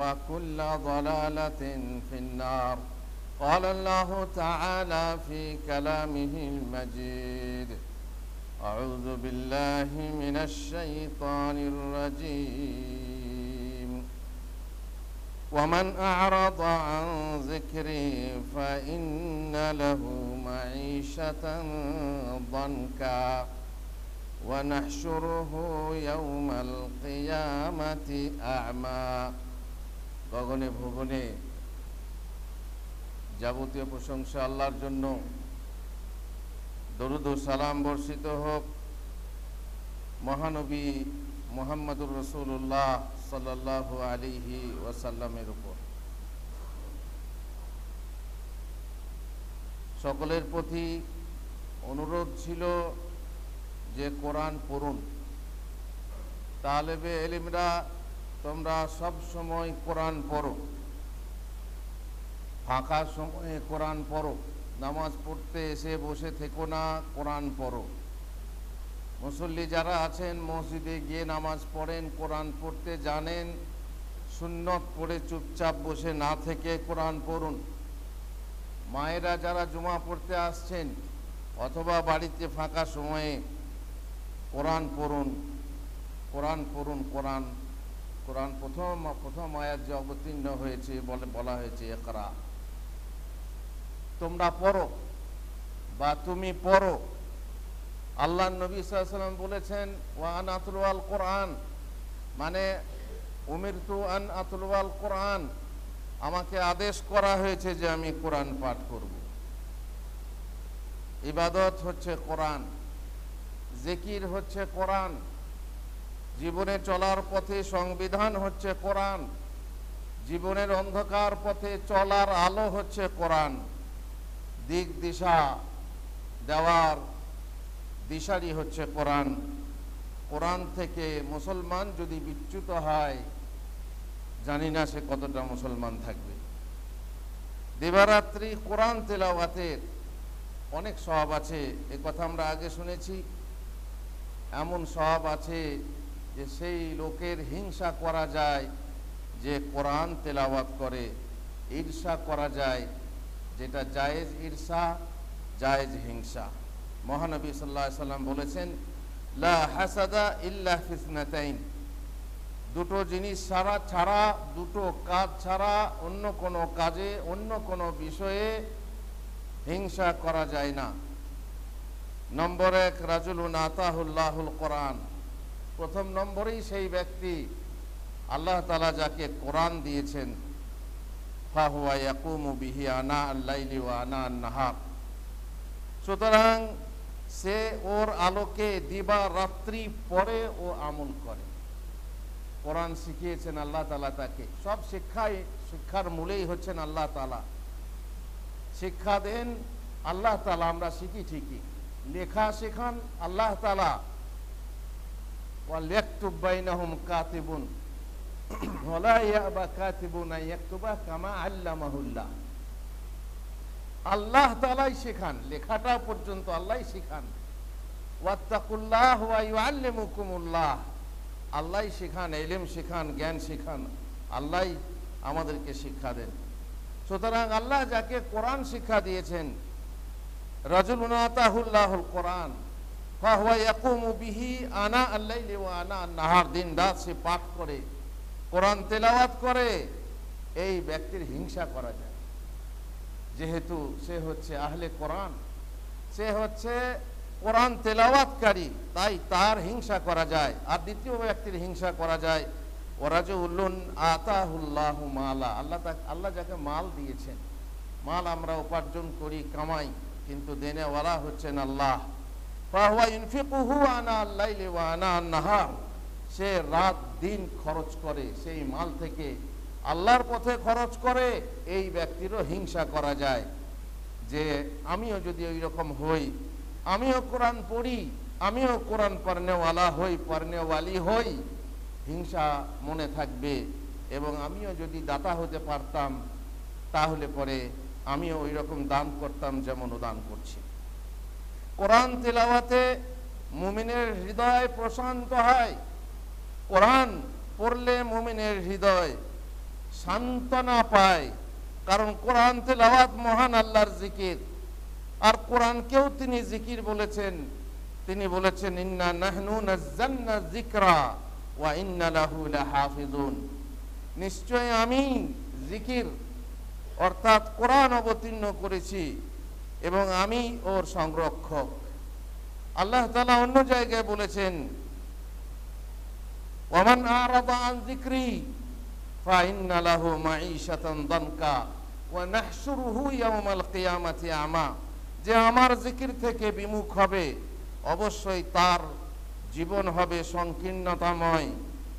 وكل ضلالة في النار. قال الله تعالى في كلامه المجيد أعوذ بالله من الشيطان الرجيم. ومن أعرض عن ذكري فإن له معيشة ضنكا. ونحشره يوم القيامة أعمى. গগনে, ভুবনে যাবতীয় প্রশংসা আল্লাহর জন্য। দরুদ সালাম বর্ষিত হোক। মহানবী মোহাম্মদুর রসুল্লাহ সাল্লাহ আলিহি ওয়াসাল্লামের উপর। সকলের প্রতি অনুরোধ ছিল যে কোরআন পড়ুন। তালেবে এলিমরা তোমরা সব সময় কোরআন পড়ো। ফাঁকা সময়ে কোরআন পড়ো। নামাজ পড়তে এসে বসে থেকো না, কোরআন পড়ো। মুসল্লি যারা আছেন, মসজিদে গিয়ে নামাজ পড়েন, কোরআন পড়তে জানেন, সুন্নত পড়ে চুপচাপ বসে না থেকে কোরআন পড়ুন। মায়েরা যারা জমা পড়তে আসছেন, অথবা বাড়িতে ফাঁকা সময়ে কোরআন পড়ুন কোরআন পড়ুন, কোরআন কোরআন প্রথম প্রথম আয়াত যে অবতীর্ণ হয়েছে বলে বলা হয়েছে একরা তোমরা পড়ো বা তুমি পড়ো। আল্লাহ নবী সাল্লাম বলেছেন ওয়ান আতুল কোরআন মানে উমির তু আন আতুল কোরআন। আমাকে আদেশ করা হয়েছে যে আমি কোরআন পাঠ করব। ইবাদত হচ্ছে কোরআন, জিকির হচ্ছে কোরআন। জীবনে চলার পথে সংবিধান হচ্ছে কোরআন। জীবনের অন্ধকার পথে চলার আলো হচ্ছে কোরআন। দিক, দিশা দেওয়ার দিশারি হচ্ছে কোরআন। কোরআন থেকে মুসলমান যদি বিচ্যুত হয়, জানি না সে কতটা মুসলমান থাকবে। দিবারাত্রি কোরআন তেলাওয়াতের অনেক স্বভাব আছে, এ কথা আমরা আগে শুনেছি। এমন স্বভাব আছে যে সেই লোকের হিংসা করা যায়, যে কোরআন তেলাওয়াত করে, ঈর্ষা করা যায়, যেটা জায়েজ ঈর্ষা, জায়েজ হিংসা। মহানবী সাল্লাহ সাল্লাম বলেছেন, লা হাসাদা ইল্লা ফিসনাতাইন দুটো জিনিস ছাড়া ছাড়া, দুটো কাজ ছাড়া অন্য কোনো কাজে, অন্য কোনো বিষয়ে হিংসা করা যায় না। নম্বর এক, রাজুলুন আতাহুল্লাহুল কোরআন। প্রথম নম্বরেই সেই ব্যক্তি আল্লাহ তালা যাকে কোরআন দিয়েছেন, ফাহুয়া ইয়াকুমু বিহি আনা আল্লাইলি ওয়া আনা নাহার সুতরাং সে ওর আলোকে দিবা রাত্রি পরে ও আমল করে। কোরআন শিখিয়েছেন আল্লাহ তালা তাকে। সব শিক্ষাই, শিক্ষার মূলেই হচ্ছেন আল্লাহ তালা শিক্ষা দেন, আল্লাহ তালা আমরা শিখি ঠিকই। লেখা শেখান, আল্লাহ তালা আল্লাহ শেখান, লেখাটা পর্যন্ত শেখান। শেখান শেখান, জ্ঞান শেখান আল্লাহই আমাদেরকে শিক্ষা দেন। সুতরাং আল্লাহ যাকে কোরআন শিক্ষা দিয়েছেন রাজুল কোরআন। আনা আনা নাহার দিন রাত সে পাঠ করে, কোরআন তেলাওয়াত করে, এই ব্যক্তির হিংসা করা যায়। যেহেতু সে হচ্ছে আহলে কোরআন, সে হচ্ছে কোরআন তেলাওয়াতকারী, তাই তার হিংসা করা যায়। আর দ্বিতীয় ব্যক্তির হিংসা করা যায় ওরাজ উল্লুন আতাহুল্লাহ মালা, আল্লাহ আল্লাহ যাকে মাল দিয়েছেন, মাল আমরা উপার্জন করি, কামাই, কিন্তু দেনে দেনেওয়ালা হচ্ছেন আল্লাহ। সে রাত দিন খরচ করে, সেই মাল থেকে আল্লাহর পথে খরচ করে, এই ব্যক্তিরও হিংসা করা যায়। যে আমিও যদি ওই রকম হই, আমিও কোরআন পড়ি, আমিও কোরআন পড়নেওয়ালা হই, পড়নেওয়ালি হই, হিংসা মনে থাকবে। এবং আমিও যদি দাতা হতে পারতাম, তাহলে পরে আমিও ওই রকম দান করতাম যেমন দান করছি। কোরআন তেলাওয়াতে মুমিনের হৃদয় প্রশান্ত হয়। কোরআন পড়লে মুমিনের হৃদয় সান্ত্বনা পায়, কারণ কোরআন তেলাওয়াত মহান আল্লাহর জিকির। আর কোরআনকেও তিনি জিকির বলেছেন। তিনি বলেছেন, ইন্না নাহনু নাজ্জালনা যিকরা ওয়া ইন্না লাহু লাহাফিজুন নিশ্চয় আমি জিকির অর্থাৎ কোরআন অবতীর্ণ করেছি। এবং আমি ওর সংরক্ষক। আল্লাহ তাআলা অন্য জায়গায় বলেছেন ওমান আমা। যে আমার জিকির থেকে বিমুখ হবে, অবশ্যই তার জীবন হবে সংকীর্ণতাময়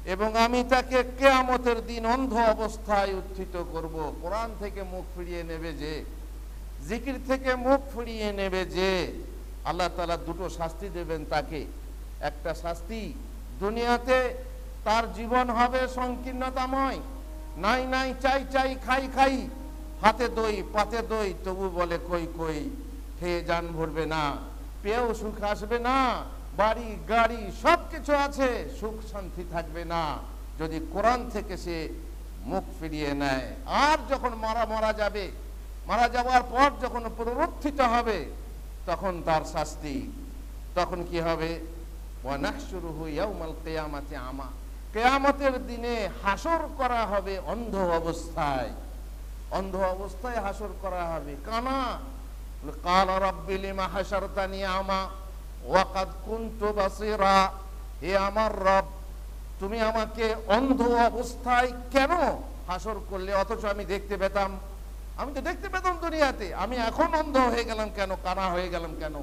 এবং আমি তাকে কেয়ামতের দিন অন্ধ অবস্থায় উত্থিত করব। কোরআন থেকে মুখ ফিরিয়ে নেবে যে জিকির থেকে মুখ ফিরিয়ে নেবে যে আল্লাহ তালা দুটো শাস্তি দেবেন তাকে। একটা শাস্তি দুনিয়াতে তার জীবন হবে সংকীর্ণতাময়। নাই নাই, চাই চাই, খাই খাই, হাতে দই, পাতে দই, তবু বলে কই কই, খেয়ে যান ভরবে না, পেয়েও সুখ আসবে না, বাড়ি, গাড়ি সব কিছু আছে, সুখ শান্তি থাকবে না। যদি কোরআন থেকে সে মুখ ফিরিয়ে নেয়, আর যখন মারা মারা যাবে মারা যাওয়ার পর যখন পুনরুত্থিত হবে, তখন তার শাস্তি। তখন কি হবে? আমা। কেয়ামতের দিনে হাসর করা হবে অন্ধ অবস্থায়। অন্ধ অবস্থায় হাসর করা হবে। কানা? কাল রব্বি লিমা হাসারতানি আমা? ওয়াকাদ কুনতু বাসিরা। হে আমার রব, তুমি আমাকে অন্ধ অবস্থায় কেন হাসর করলে? অথচ আমি দেখতে পেতাম আমি তো দেখতে পেতাম দুনিয়াতে। আমি এখন অন্ধ হয়ে গেলাম কেন? কানা হয়ে গেলাম কেন?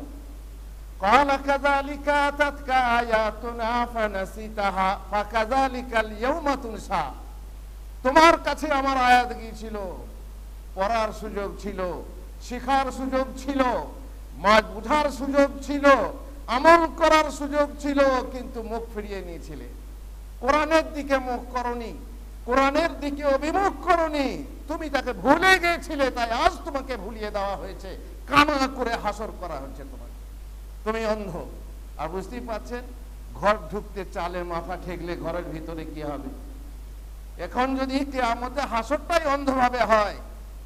তোমার কাছে আমার আয়াত গিয়েছিল পড়ার সুযোগ ছিল, শিখার সুযোগ ছিল, মাছ বুঝার সুযোগ ছিল, আমল করার সুযোগ ছিল, কিন্তু মুখ ফিরিয়ে নিয়েছিলে। কোরআনের দিকে মুখ করনি, কোরআনের দিকে অভিমুখ করনি তুমি তাকে ভুলে গিয়েছিলে, তাই আজ তোমাকে ভুলিয়ে দেওয়া হয়েছে। কানা করে হাসর করা হচ্ছে তোমাকে। তুমি অন্ধ। আর বুঝতেই পারছেন, ঘর ঢুকতে চালে মাথা ঠেকলে ঘরের ভিতরে কি হবে? এখন যদি কেয়ামতে হাসরটাই অন্ধভাবে হয়,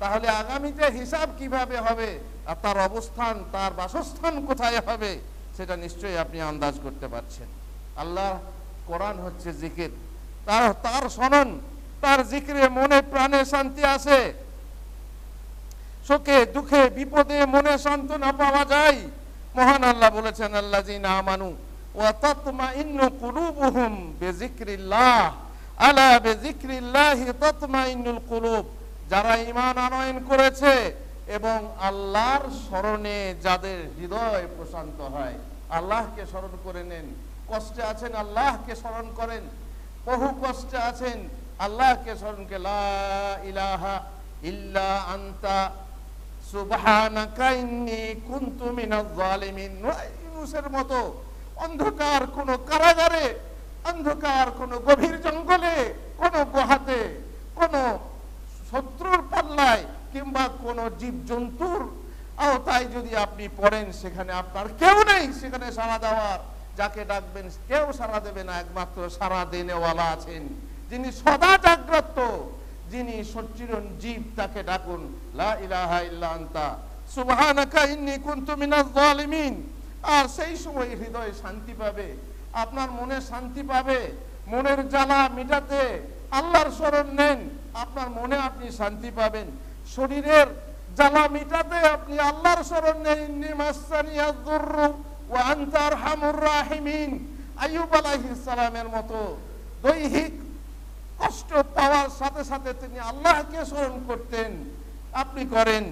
তাহলে আগামীতে হিসাব কীভাবে হবে? আর তার অবস্থান, তার বাসস্থান কোথায় হবে? সেটা নিশ্চয়ই আপনি আন্দাজ করতে পারছেন। আল্লাহ কোরআন হচ্ছে জিকির। তার তার স্মরণ তার জিকিরে মনে প্রাণে শান্তি আসে শোকে দুঃখে, বিপদে মনে সান্ত্বনা পাওয়া যায়। মহান আল্লাহ বলেছেন আল্লাহ জিনা আমানু বিজিক্রিল্লাহ আলা যারা ঈমান আনয়ন করেছে এবং আল্লাহর স্মরণে যাদের হৃদয় প্রশান্ত হয়, আল্লাহকে স্মরণ করে নেন। কষ্টে আছেন, আল্লাহকে স্মরণ করেন। বহু কষ্টে আছেন আল্লাহকে স্মরণ কে, লা ইলাহা ইল্লা আনতা, সুবহানাকা ইন্নী কুনতু মিনাজ জালিমিন। মতো অন্ধকার কোন কারাগারে, অন্ধকার কোন গভীর জঙ্গলে, কোন গুহাতে, কোন শত্রুর পাল্লায় কিংবা কোন জীবজন্তুর আওতায় যদি আপনি পড়েন, সেখানে আপনার কেউ নেই, সেখানে সাড়া দেওয়ার। যাকে ডাকবেন, কেউ সাড়া দেবে না, একমাত্র সাড়া দেনেওয়ালা আছেন। যিনি সদা জাগ্রত, যিনি সচ্চিরন জীব তাকে ডাকুন, লা ইলাহা ইল্লা আনতা, সুবহানাকা কুনতু মিনাজ জালিমিন আর সেই সময় হৃদয় শান্তি পাবে, আপনার মনে শান্তি পাবে, মনের জ্বালা মিটাতে আল্লাহর স্মরণ নেন, আপনার মনে আপনি শান্তি পাবেন। শরীরের জ্বালা মিটাতে আপনি আল্লাহর স্মরণ নেন, ইন্নী মাসানিয়াদ দুররু ওয়া আনতা আরহামুর রাহিমিন। আইয়ুব আলাইহিস সালামের মতো দৈহিক কষ্ট পাওয়ার সাথে সাথে তিনি আল্লাহকে স্মরণ করতেন। আপনি করেন,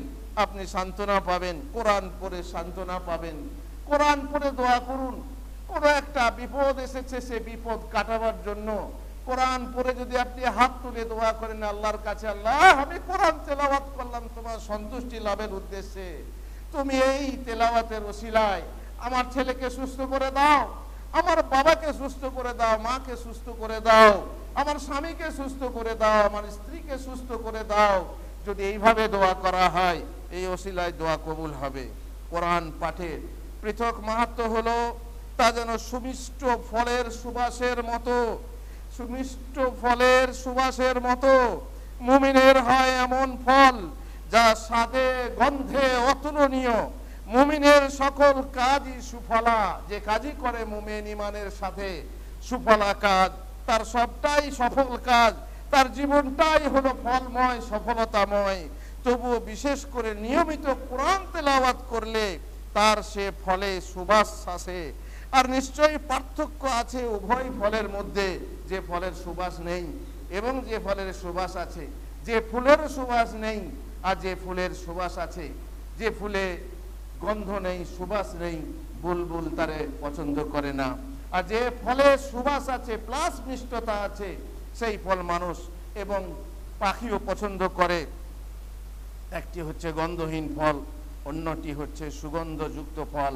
আপনি সান্ত্বনা পাবেন, কোরআন পড়ে সান্ত্বনা পাবেন। কোরআন পড়ে দোয়া করুন। কোনো একটা বিপদ এসেছে, সে বিপদ কাটাবার জন্য কোরআন পড়ে যদি আপনি হাত তুলে দোয়া করেন, আল্লাহর কাছে, আল্লাহ, আমি কোরআন তেলাওয়াত করলাম, তোমার সন্তুষ্টি লাভের উদ্দেশ্যে। তুমি এই তেলাওয়াতের ওসিলায় আমার ছেলেকে সুস্থ করে দাও, আমার বাবাকে সুস্থ করে দাও, মাকে সুস্থ করে দাও। আমার স্বামীকে সুস্থ করে দাও, আমার স্ত্রীকে সুস্থ করে দাও। যদি এইভাবে দোয়া করা হয়, এই ওসিলায় দোয়া কবুল হবে। কোরআন পাঠের পৃথক মাহাত্ম হলো, তা যেন সুমিষ্ট ফলের সুবাসের মতো, সুমিষ্ট ফলের সুবাসের মতো। মুমিনের হয় এমন ফল যা স্বাদে, গন্ধে অতুলনীয়। মুমিনের সকল কাজই সুফলা। যে কাজই করে মুমিন ইমানের সাথে, সুফলা কাজ তার সবটাই সফল কাজ, তার জীবনটাই হলো ফলময়, সফলতাময়। তবুও বিশেষ করে নিয়মিত কোরআন তেলাওয়াত করলে তার সে ফলে সুবাস আসে। আর নিশ্চয়ই পার্থক্য আছে উভয় ফলের মধ্যে, যে ফলের সুবাস নেই এবং যে ফলের সুবাস আছে। যে ফুলের সুবাস নেই আর যে ফুলের সুবাস আছে। যে ফুলে গন্ধ নেই, সুবাস নেই, বুলবুল তারে পছন্দ করে না। আর যে ফলে সুবাস আছে প্লাস মিষ্টতা আছে, সেই ফল মানুষ এবং পাখিও পছন্দ করে। একটি হচ্ছে গন্ধহীন ফল, অন্যটি হচ্ছে সুগন্ধযুক্ত ফল।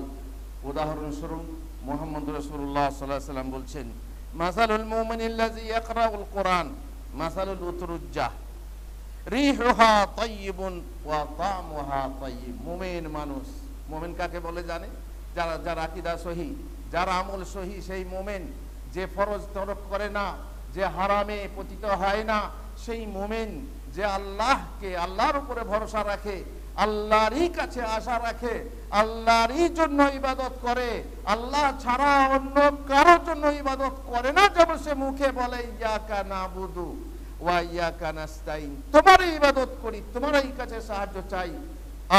উদাহরণস্বরূপ মোহাম্মদ রসুল্লাহ সাল্লাহ সাল্লাম বলছেন, মাসালুল মুমিনিল্লাজি ইয়াকরাউল কোরআন, মাসালুল উতরুজ্জাহ রিহুহা তাইয়িবুন ওয়া মুমিন মানুষ, মোমেন কাকে বলে জানে? যারা যারা আকীদা সহি। যার আমল সহি সেই মোমেন, যে ফরজ তরক করে না, যে হারামে পতিত হয় না, সেই মোমেন যে আল্লাহকে, আল্লাহর উপরে ভরসা রাখে, আল্লাহরই কাছে আশা রাখে, আল্লাহরই জন্য ইবাদত করে, আল্লাহ ছাড়া অন্য কারোর জন্য ইবাদত করে না যেমন সে মুখে বলে, ইয়াকা না বুধু তোমারই ইবাদত করি, তোমারই কাছে সাহায্য চাই।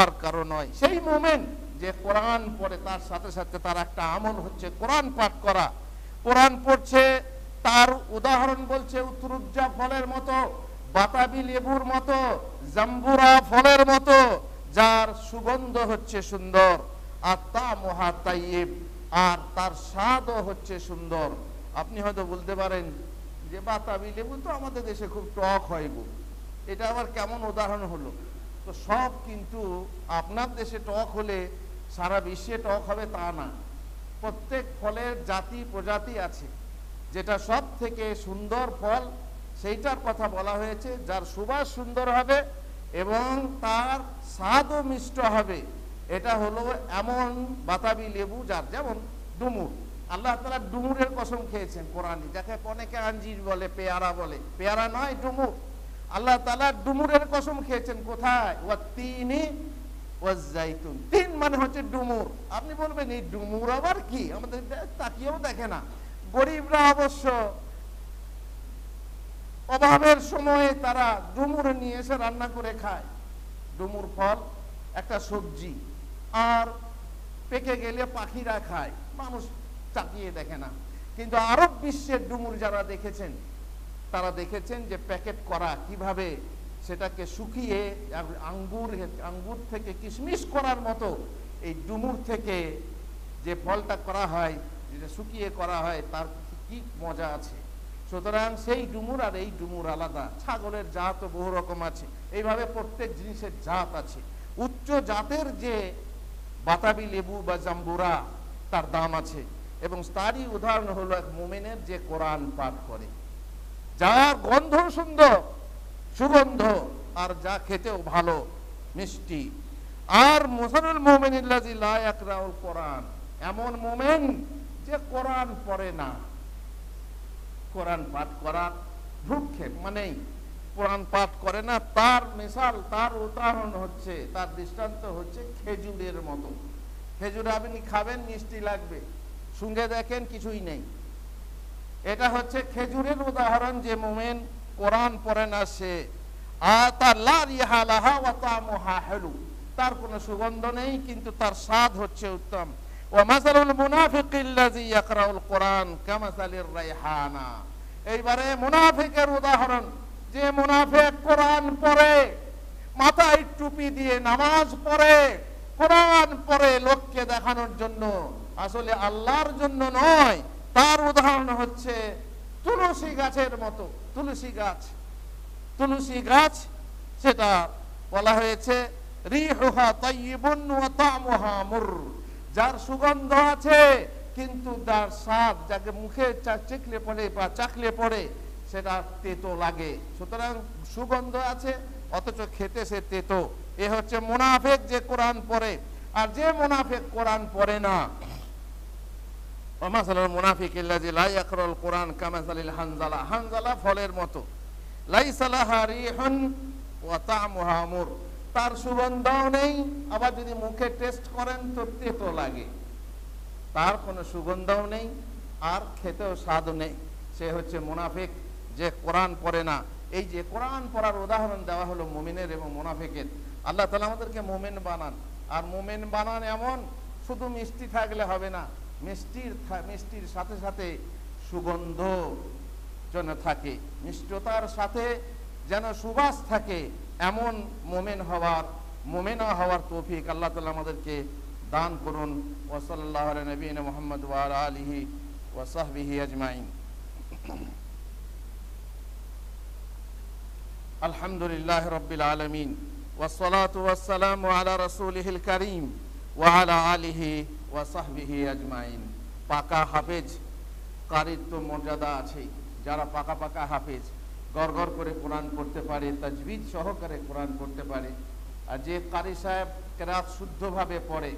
আর কারও নয়। সেই মোমেন্ট যে কোরআন পড়ে, তার সাথে সাথে তার একটা আমল হচ্ছে কোরআন পাঠ করা। কোরআন পড়ছে, তার উদাহরণ বলছে উত্তরুজ্জা ফলের মতো, বাতাবি লেবুর মতো, জাম্বুরা ফলের মতো, যার সুগন্ধ হচ্ছে সুন্দর। আর তা মহা তাইব আর তার স্বাদও হচ্ছে সুন্দর। আপনি হয়তো বলতে পারেন, যে বাতাবি লেবু তো আমাদের দেশে খুব টক হয় গো। এটা আবার কেমন উদাহরণ হলো? তো সব কিন্তু আপনার দেশে টক হলে সারা বিশ্বে টক হবে তা না। প্রত্যেক ফলের জাতি প্রজাতি আছে। যেটা সব থেকে সুন্দর ফল, সেইটার কথা বলা হয়েছে, যার সুবাস সুন্দর হবে এবং তার স্বাদও মিষ্ট হবে। এটা হলো এমন বাতাবি লেবু, যার যেমন ডুমুর। আল্লাহ তালা ডুমুরের কসম খেয়েছেন কোরআনে, যাকে অনেকে আঞ্জির বলে, পেয়ারা বলে। পেয়ারা নয়, ডুমুর। আল্লাহ তালা ডুমুরের কসম খেয়েছেন কোথায়? ও তিনি জাইতুন। তিন মানে হচ্ছে ডুমুর। আপনি বলবেন, এই ডুমুর আবার কি? আমাদের তাকিয়েও দেখে না। গরিবরা অবশ্য অভাবের সময়ে তারা ডুমুর নিয়ে এসে রান্না করে খায়। ডুমুর ফল, একটা সবজি, আর পেকে গেলে পাখিরা খায়। মানুষ তাকিয়ে দেখে না। কিন্তু আরব বিশ্বের ডুমুর যারা দেখেছেন, তারা দেখেছেন যে প্যাকেট করা কীভাবে সেটাকে শুকিয়ে আঙ্গুর আঙ্গুর থেকে কিশমিশ করার মতো এই ডুমুর থেকে যে ফলটা করা হয়, যেটা শুকিয়ে করা হয়, তার কি মজা আছে? সুতরাং সেই ডুমুর আর এই ডুমুর আলাদা। ছাগলের জাত বহু রকম আছে। এইভাবে প্রত্যেক জিনিসের জাত আছে। উচ্চ জাতের যে বাতাবি লেবু বা জাম্বুরা, তার দাম আছে। এবং তারই উদাহরণ হলো এক মোমেনের যে কোরআন পাঠ করে। যার গন্ধ সুন্দর সুগন্ধ আর যা খেতেও ভালো, মিষ্টি। আর মোসানুল মোমেনিল্লাজি লায়াকরাউল কোরআন, এমন মোমেন যে কোরআন পড়ে না। কোরআন পাঠ করার ভ্রুক্ষেপ মানেই কোরআন পাঠ করে না, তার মিশাল, তার উদাহরণ হচ্ছে, তার দৃষ্টান্ত হচ্ছে খেজুরের মতো। খেজুর আপনি খাবেন, মিষ্টি লাগবে সঙ্গে দেখেন, কিছুই নেই। এটা হচ্ছে খেজুরের উদাহরণ যে মোমেন কোরআন পড়ে না সে। তার কোনো সুগন্ধ নেই, কিন্তু তার স্বাদ হচ্ছে উত্তম। এইবারে মুনাফিকের উদাহরণ, যে মুনাফিক কোরআন পড়ে, মাথায় টুপি দিয়ে নামাজ পড়ে, কোরআন পড়ে লোককে দেখানোর জন্য, আসলে আল্লাহর জন্য নয়, তার উদাহরণ হচ্ছে তুলসী গাছের মতো। তুলসী গাছ। তুলসী গাছ, সেটা বলা হয়েছে যার সুগন্ধ আছে, কিন্তু তার স্বাদ যাকে মুখে চেকলে পড়ে বা চাকলে পড়ে, সেটা তেতো লাগে। সুতরাং সুগন্ধ আছে, অথচ খেতে সে তেতো। এ হচ্ছে মোনাফেক যে কোরআন পড়ে। আর যে মোনাফেক কোরআন পড়ে না মুনাফিক কোরআন কামাসালিল হানজালা। হানজালা ফলের মতো। লাইসা লাহা রিহুন ওয়া তা'মুহা মুর তার সুগন্ধও নেই। আবার যদি মুখে টেস্ট করেন তো তেতো লাগে। তার কোনো সুগন্ধও নেই, আর খেতেও স্বাদও নেই। সে হচ্ছে মুনাফিক। যে কোরআন পড়ে না। এই যে কোরআন পড়ার উদাহরণ দেওয়া হলো মুমিনের এবং মুনাফিকের। আল্লাহ তালা আমাদেরকে মোমেন বানান। আর মোমেন বানান এমন, শুধু মিষ্টি থাকলে হবে না। মিষ্টির মিষ্টির সাথে সাথে সুগন্ধ যেন থাকে। মিষ্টতার সাথে যেন সুবাস থাকে, এমন মোমেন হওয়ার, মোমেনা হওয়ার তৌফিক আল্লাহ তালা আমাদেরকে দান করুন। ওসল্লাহ নবীন মোহাম্মদ ওয়াল আলিহি ওসাহবিহি আজমাইন। আলহামদুলিল্লাহ রব্বিল আলমিন। ওসলাত ওয়াসালাম আলা রসুলহিল করিম ওয়ালা আলিহি ওয়াসাহবিহি আজমাইন। পাকা হাফেজ, কারির তো মর্যাদা আছেই। যারা পাকা পাকা হাফেজ, গড় করে কোরআন পড়তে পারে তাজবিদ সহকারে কোরআন পড়তে পারে। আর যে কারি সাহেব কেরাত শুদ্ধভাবে পড়ে,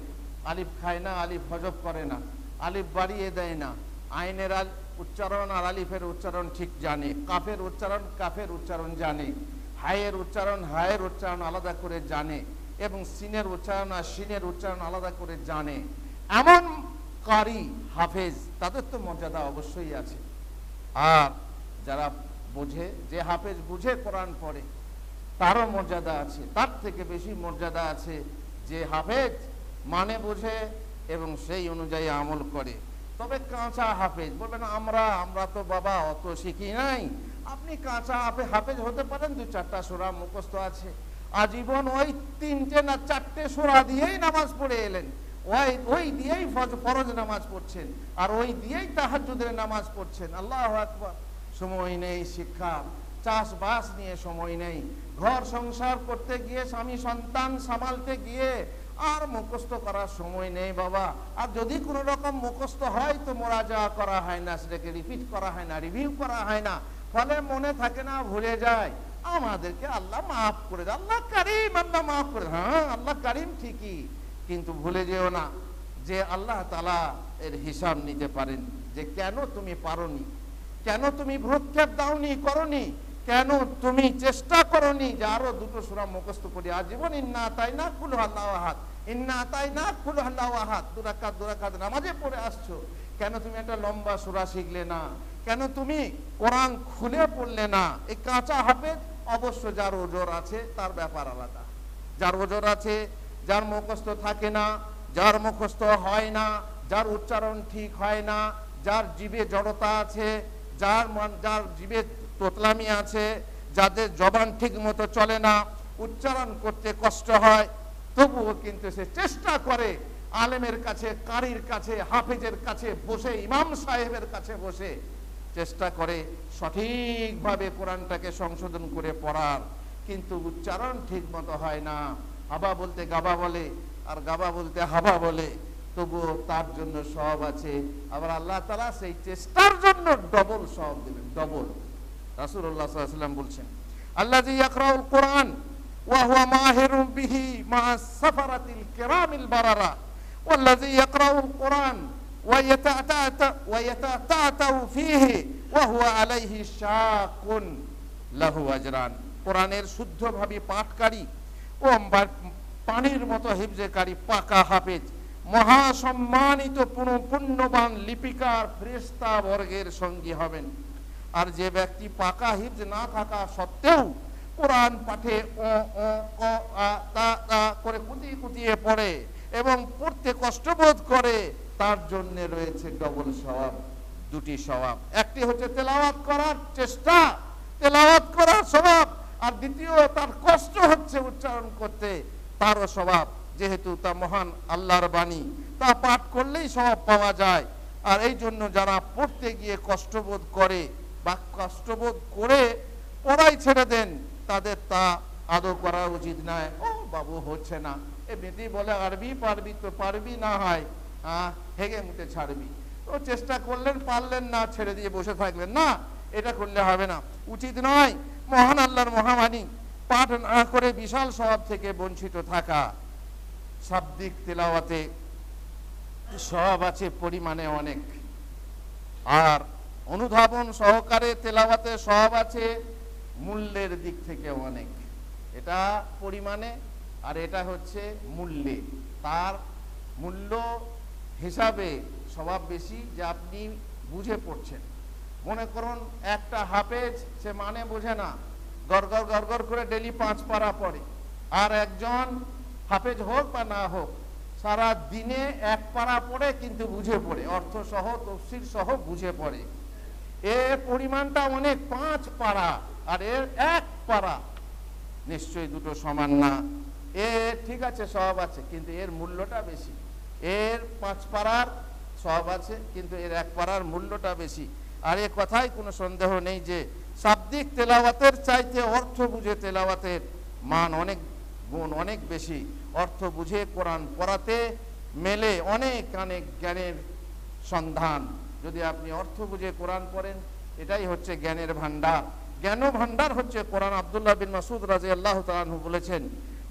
আলিফ খায় না, আলিফ হজব করে না, আলিফ বাড়িয়ে দেয় না, আইনের আল, উচ্চারণ আর আলিফের উচ্চারণ ঠিক জানে, কাফের উচ্চারণ কাফের উচ্চারণ জানে, হায়ের উচ্চারণ হায়ের উচ্চারণ আলাদা করে জানে, এবং সিনের উচ্চারণ আর সিনের উচ্চারণ আলাদা করে জানে। এমন কারি, হাফেজ, তাদের তো মর্যাদা অবশ্যই আছে। আর যারা বোঝে, যে হাফেজ বুঝে কোরআন পড়ে, তারও মর্যাদা আছে। তার থেকে বেশি মর্যাদা আছে যে হাফেজ মানে বোঝে এবং সেই অনুযায়ী আমল করে। তবে কাঁচা হাফেজ, বলবেন আমরা আমরা তো বাবা অত শিখি নাই। আপনি কাঁচা হাফে, হাফেজ হতে পারেন, দু চারটা সোরা মুখস্থ আছে। আজীবন ওই তিনটে না চারটে সোরা দিয়েই নামাজ পড়ে এলেন। ওই ওই দিয়েই ফরজ নামাজ পড়ছেন। আর ওই দিয়েই তাহাজ্জুদের নামাজ পড়ছেন। আল্লাহ আকবার। সময় নেই শিক্ষা। চাষবাস নিয়ে সময় নেই। ঘর সংসার করতে গিয়ে স্বামী সন্তান সামালতে গিয়ে আর মুখস্থ করার সময় নেই বাবা। আর যদি কোনো রকম মুখস্থ হয় তো মোরাজা করা হয় না, সেটাকে রিপিট করা হয় না রিভিউ করা হয় না। ফলে মনে থাকে না, ভুলে যায়। আমাদেরকে আল্লাহ মাফ করে দেয় আল্লাহ কারিম, আল্লাহ মাফ করে। হ্যাঁ আল্লাহ কারিম ঠিকই। কিন্তু ভুলে যেও না যে আল্লাহ তালা এর হিসাব নিতে পারেন যে কেন তুমি পারোনি, কেন তুমি ভ্রুক্ষেপ দাওনি, করনি, কেন তুমি চেষ্টা করনি যে আরও দুটো সুরা মুখস্থ করি, আজীবন ইন্না তাই না কুল আহাদ, ইন্না তাই না কুল আহাদ দুরাকাত দুরাকাত নামাজে পড়ে আসছো, কেন তুমি একটা লম্বা সুরা শিখলে না, কেন তুমি কোরআন খুলে পড়লে না, এই কাঁচা হাফেজ অবশ্য যার ওজোর আছে তার ব্যাপার আলাদা, যার ওজোর আছে যার মুখস্থ থাকে না, যার মুখস্থ হয় না, যার উচ্চারণ ঠিক হয় না, যার জীবে জড়তা আছে, যার যার জীবে তোতলামি আছে, যাদের জবান ঠিক মতো চলে না, উচ্চারণ করতে কষ্ট হয়, তবুও কিন্তু সে চেষ্টা করে আলেমের কাছে, কারির কাছে, হাফিজের কাছে বসে, ইমাম সাহেবের কাছে বসে চেষ্টা করে সঠিকভাবে কোরআনটাকে সংশোধন করে পড়ার। কিন্তু উচ্চারণ ঠিক মতো হয় না। হাবা বলতে গাবা বলে আর গাবা বলতে হাবা বলে তবুও তার জন্য সব আছে আবার আল্লাহ তালা সেই চেষ্টার জন্য ডবল সব দেবেন ডবল রাসূলুল্লাহ সাল্লাল্লাহু আলাইহি ওয়াসাল্লাম বলছেন আল্লাযী ইয়াকরাউল কোরআন ওয়া হুয়া মাহিরুন বিহি মা সাফারাতিল কিরামিল বারারা والذي يقرأ القرآن ويتأتأتأ ويتأتأتأ فيه وهو عليه شاق له أجران কোরআনের শুদ্ধভাবে পাঠকারী পানির মতো হিফজেকারী পাকা হাফেজ। মহাসম্মানিত পুণ্যবান লিপিকার ফ্রেস্তা বর্গের সঙ্গী হবেন। আর যে ব্যক্তি পাকা হিফজ না থাকা সত্ত্বেও কোরআন পাঠে ও ও তা তা করে কুতিয়ে কুতিয়ে পড়ে এবং পড়তে কষ্টবোধ করে, তার জন্য রয়েছে ডবল স্বভাব দুটি স্বভাব একটি হচ্ছে তেলাওয়াত করার চেষ্টা, তেলাওয়াত করার স্বভাব আর দ্বিতীয়, তার কষ্ট হচ্ছে উচ্চারণ করতে। তারও স্বভাব, যেহেতু তা মহান আল্লাহর বাণী, তা পাঠ করলেই স্বভাব পাওয়া যায়। আর এই জন্য যারা পড়তে গিয়ে কষ্টবোধ করে বা কষ্টবোধ করে পড়াই ছেড়ে দেন, তাদের তা আদৌ করা উচিত নয়। ও বাবু, হচ্ছে না। এ এমনিতেই বলে, আরবি পারবি তো পারবি না হয়। হ্যাঁ হেগে মুটে ছাড়বি। তো চেষ্টা করলেন, পারলেন না, ছেড়ে দিয়ে বসে থাকলেন। না, এটা করলে হবে না। উচিত নয় মহান আল্লাহর মহামানী, পাঠ না করে বিশাল স্বভাব থেকে বঞ্চিত থাকা। শাব্দিক তেলাওয়াতে স্বভাব আছে পরিমাণে অনেক। আর অনুধাবন সহকারে তেলাওয়াতে স্বভাব আছে মূল্যের দিক থেকে অনেক। এটা পরিমাণে আর এটা হচ্ছে মূল্যে। তার মূল্য হিসাবে স্বভাব বেশি যে আপনি বুঝে পড়ছেন। মনে করুন, একটা হাফেজ, সে মানে বোঝে না। গড়গড় গড়গড় করে ডেলি পাঁচ পারা পড়ে। আর একজন হাফেজ হোক বা না হোক, সারা দিনে এক পারা পড়ে কিন্তু বুঝে পড়ে। অর্থ সহ তফসির সহ বুঝে পড়ে। এর পরিমাণটা অনেক, পাঁচ পারা। আর এর এক পারা। নিশ্চয়ই দুটো সমান না। এ ঠিক আছে, সব আছে, কিন্তু এর মূল্যটা বেশি। এর পাঁচ পাড়ার সব আছে, কিন্তু এর এক পাড়ার মূল্যটা বেশি। আর এ কথায় কোনো সন্দেহ নেই যে শাব্দিক তেলাওয়াতের চাইতে অর্থ বুঝে তেলাওয়াতের মান অনেক গুণ অনেক বেশি। অর্থ বুঝে কোরআন পড়াতে মেলে অনেক অনেক জ্ঞানের সন্ধান। যদি আপনি অর্থ বুঝে কোরআন পড়েন, এটাই হচ্ছে জ্ঞানের ভান্ডার জ্ঞান ভান্ডার হচ্ছে কোরআন আবদুল্লাহ বিন মাসুদ রাজি আল্লাহ তালু বলেছেন,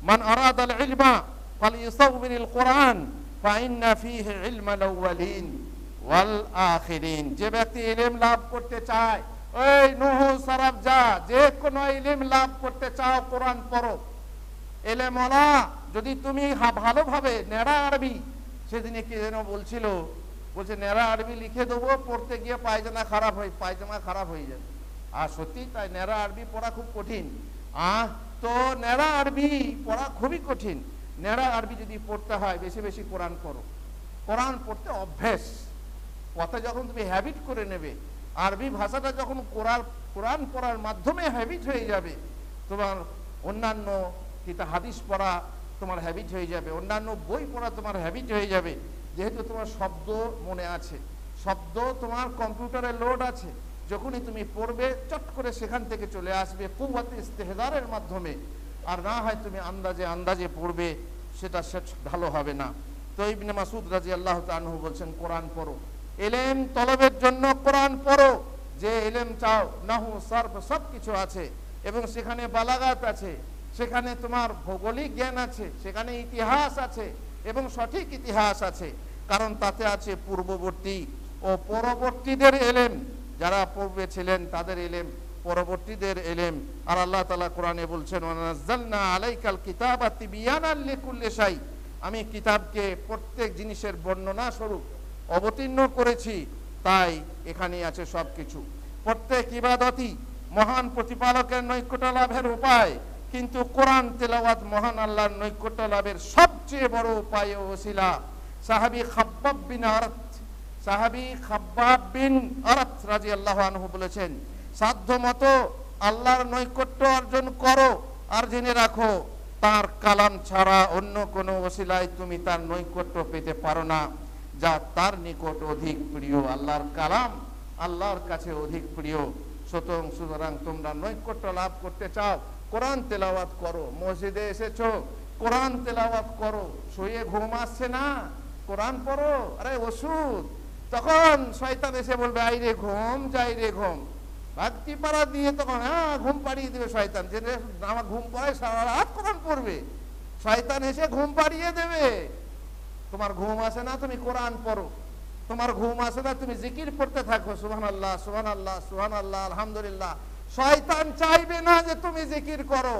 মান আরাদ আল ইলমা ফাল ইউসাউবিল কোরআন, ফাইন্না ফিহি ইলমাল আউয়ালিন ওয়াল যে ব্যক্তি ইলম লাভ করতে চায়, ওই নুহু সারাব যা যে কোনো ইলম লাভ করতে চাও, কোরআন পড়ো। এলেমলা যদি তুমি ভালোভাবে নেড়া আরবি সেদিনে কে যেন বলছিল, বলছে, নেড়া আরবি লিখে দেবো, পড়তে গিয়ে পায়জামা খারাপ হয়ে, পায়জামা খারাপ হয়ে যাবে। আর সত্যি তাই নেড়া আরবি পড়া খুব কঠিন। আহ, তো নেড়া আরবি পড়া খুবই কঠিন। নেড়া আরবি যদি পড়তে হয়, বেশি বেশি কোরআন করো কোরআন পড়তে অভ্যেস। পথে যখন তুমি হ্যাবিট করে নেবে, আরবি ভাষাটা যখন কোরআন কোরআন পড়ার মাধ্যমে হ্যাবিট হয়ে যাবে, তোমার অন্যান্য কিতা হাদিস পড়া তোমার হ্যাবিট হয়ে যাবে, অন্যান্য বই পড়া তোমার হ্যাবিট হয়ে যাবে, যেহেতু তোমার শব্দ মনে আছে, শব্দ তোমার কম্পিউটারে লোড আছে, যখনই তুমি পড়বে, চট করে সেখান থেকে চলে আসবে কুয়াত ইস্তেহদারের মাধ্যমে, আর না হয় তুমি আন্দাজে আন্দাজে পড়বে, সেটা সে ভালো হবে না। তো ইবনে মাসুদ রাজি আল্লাহ তানহু বলছেন, কোরআন পড়ো। এলেম তলবের জন্য কোরআন পড়ো, যে এলেম চাও, নাহু সর্ব সব কিছু আছে, এবং সেখানে বালাগাত আছে, সেখানে তোমার ভৌগোলিক জ্ঞান আছে, সেখানে ইতিহাস আছে, এবং সঠিক ইতিহাস আছে, কারণ তাতে আছে পূর্ববর্তী ও পরবর্তীদের এলেম। যারা পূর্বে ছিলেন, তাদের এলেম, পরবর্তীদের এলেম। আর আল্লাহ তালা কোরআনে বলছেন আলাইকাল কিতাবা তিবিয়ানাল লিকুল্লি শাই। আমি কিতাবকে প্রত্যেক জিনিসের বর্ণনা স্বরূপ অবতীর্ণ করেছি, তাই এখানে আছে সব কিছু প্রত্যেক ইবাদতই মহান প্রতিপালকের নৈকট্য লাভের উপায়, কিন্তু কোরআন তেলাওয়াত মহান আল্লাহর নৈকট্য লাভের সবচেয়ে বড় উপায় ও ওসিলা। সাহাবি খাব্বাব বিন আরাত, সাহাবি খাব্বাব বিন রাজি আল্লাহ আনহু বলেছেন সাধ্য মতো আল্লাহর নৈকট্য অর্জন করো আর জেনে রাখো, তার কালাম ছাড়া অন্য কোনো ওসিলায় তুমি তার নৈকট্য পেতে পারো না। যা তার নিকট অধিক প্রিয়, আল্লাহর কালাম, আল্লাহর কাছে অধিক প্রিয়। সুতরাং সুতরাং তোমরা নৈকট্য লাভ করতে চাও। কোরআন তেলাওয়াত করো, মসজিদে এসেছ, কোরআন তেলাওয়াত করো, শুয়ে ঘুম আসছে না, কোরআন পড়ো, আরে ওষুধ। তখন শয়তান এসে বলবে, আই রে ঘুম, যাই রে ঘুম। ভাগতি পাড়া দিয়ে তখন হ্যাঁ ঘুম পাড়িয়ে দেবে শয়তান, যে আমার ঘুম পড়ায় সারা রাত কোরআন পড়বে। শয়তান এসে ঘুম পাড়িয়ে দেবে। তোমার ঘুম আসে না, তুমি কোরআন পড়ো। তোমার ঘুম আসে না, তুমি জিকির পড়তে থাকো। সুহান আল্লাহ সুহান আল্লাহ সুহান আল্লাহ আলহামদুলিল্লাহ। শয়তান চাইবে না যে তুমি জিকির করো।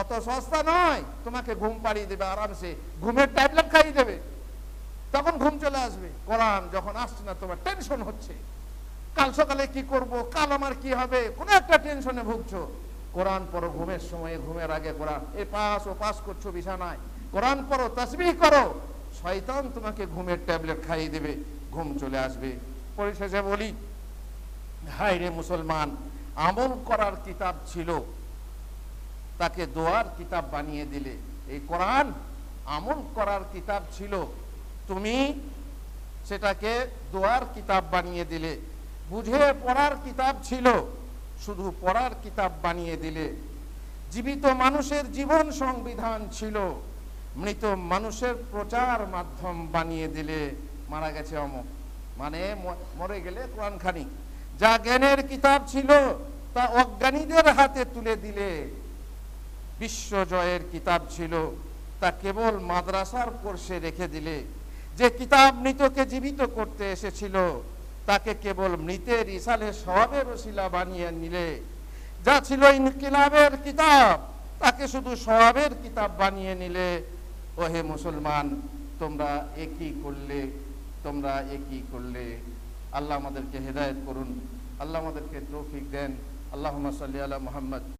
অত সস্তা নয়, তোমাকে ঘুম পাড়িয়ে দেবে আরামসে। ঘুমের ট্যাবলেট খাইয়ে দেবে। তখন ঘুম চলে আসবে। কোরআন যখন আসছে না, তোমার টেনশন হচ্ছে। কাল সকালে কি করব, কাল আমার কি হবে, কোনো একটা টেনশনে ভুগছো। কোরআন পড়ো ঘুমের সময়, ঘুমের আগে কোরআন। এ পাস, ও পাস করছ, বিছানায়। কোরআন পড়ো, তসবিহ করো। শয়তান তোমাকে ঘুমের ট্যাবলেট খাইয়ে দেবে, ঘুম চলে আসবে। পরিশেষে বলি হাই রে মুসলমান, আমল করার কিতাব ছিল, তাকে দোয়ার কিতাব বানিয়ে দিলে। এই কোরআন আমল করার কিতাব ছিল, তুমি সেটাকে দোয়ার কিতাব বানিয়ে দিলে। বুঝে পড়ার কিতাব ছিল, শুধু পড়ার কিতাব বানিয়ে দিলে। জীবিত মানুষের জীবন সংবিধান ছিল। মৃত মানুষের প্রচার মাধ্যম বানিয়ে দিলে মারা গেছে অমক। মানে মরে গেলে কোরআন খানি যা জ্ঞানের কিতাব ছিল, তা অজ্ঞানীদের হাতে তুলে দিলে বিশ্ব জয়ের কিতাব ছিল, তা কেবল মাদ্রাসার কোর্সে রেখে দিলে। যে কিতাব মৃতকে জীবিত করতে এসেছিল, তাকে কেবল মৃতের ইসালে স্বভাবের ওসিলা বানিয়ে নিলে। যা ছিল ইনকিলাবের কিতাব, তাকে শুধু সওয়াবের কিতাব বানিয়ে নিলে। ওহে মুসলমান, তোমরা একই করলে, তোমরা একই করলে। আল্লাহ আমাদেরকে হেদায়েত করুন, আল্লাহ আমাদেরকে তৌফিক দেন। আল্লাহ সাল্লি আলা মুহাম্মদ।